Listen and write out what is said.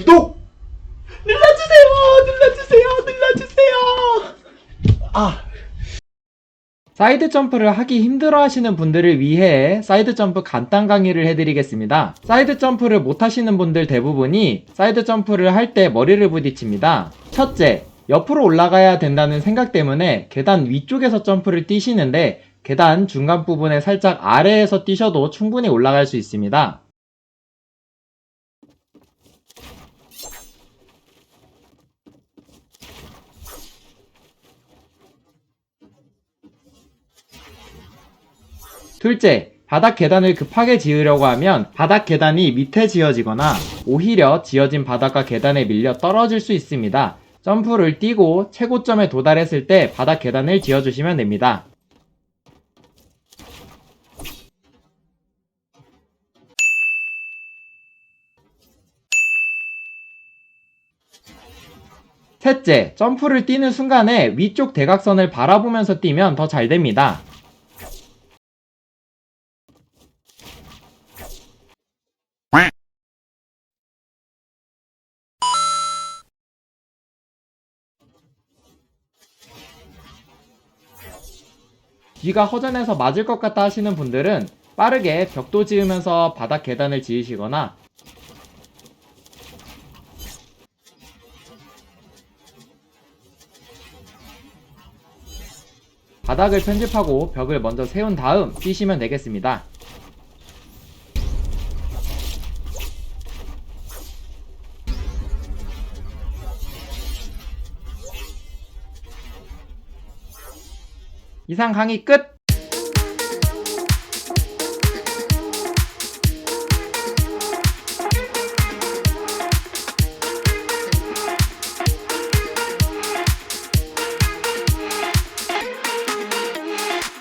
구독 눌러주세요! 눌러주세요! 눌러주세요! 아 사이드 점프를 하기 힘들어 하시는 분들을 위해 사이드 점프 간단 강의를 해드리겠습니다. 사이드 점프를 못 하시는 분들 대부분이 사이드 점프를 할 때 머리를 부딪힙니다. 첫째, 옆으로 올라가야 된다는 생각 때문에 계단 위쪽에서 점프를 뛰시는데 계단 중간 부분에 살짝 아래에서 뛰셔도 충분히 올라갈 수 있습니다. 둘째, 바닥 계단을 급하게 지으려고 하면 바닥 계단이 밑에 지어지거나 오히려 지어진 바닥과 계단에 밀려 떨어질 수 있습니다. 점프를 뛰고 최고점에 도달했을 때 바닥 계단을 지어주시면 됩니다. 셋째, 점프를 뛰는 순간에 위쪽 대각선을 바라보면서 뛰면 더 잘 됩니다. 뒤가 허전해서 맞을 것 같다 하시는 분들은 빠르게 벽도 지으면서 바닥 계단을 지으시거나 바닥을 편집하고 벽을 먼저 세운 다음 뛰시면 되겠습니다. 이상 강의 끝!